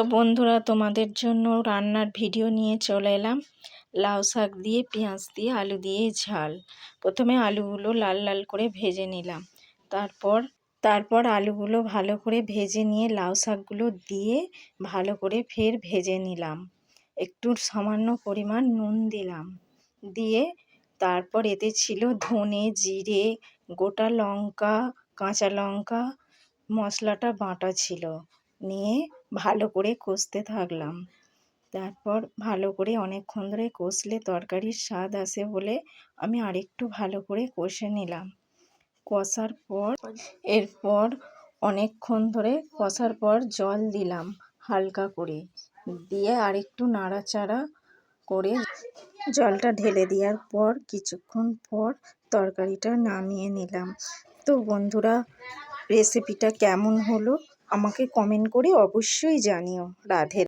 তো বন্ধুরা, তোমাদের জন্য রান্নার ভিডিও নিয়ে চলে এলাম। লাউ শাক দিয়ে, পেঁয়াজ দিয়ে, আলু দিয়ে ঝাল। প্রথমে আলুগুলো লাল লাল করে ভেজে নিলাম। তারপর তারপর আলুগুলো ভালো করে ভেজে নিয়ে লাউ শাকগুলো দিয়ে ভালো করে ফের ভেজে নিলাম। একটু সামান্য পরিমাণ নুন দিলাম। দিয়ে তারপর এতে ছিল ধনে জিরে, গোটা লঙ্কা, কাঁচা লঙ্কা, মশলাটা বাটা ছিল। নিয়ে ভালো করে কষতে থাকলাম। তারপর ভালো করে অনেকক্ষণ ধরে কষলে তরকারির স্বাদ আসে বলে আমি আরেকটু ভালো করে কষে নিলাম। কষার পর, এরপর অনেকক্ষণ ধরে কষার পর জল দিলাম হালকা করে। দিয়ে আরেকটু নাড়াচাড়া করে জলটা ঢেলে দেওয়ার পর কিছুক্ষণ পর তরকারিটা নামিয়ে নিলাম। তো বন্ধুরা রেসিপিটা কেমন হলো আমাকে কমেন্ট করে অবশ্যই জানিও। রাধে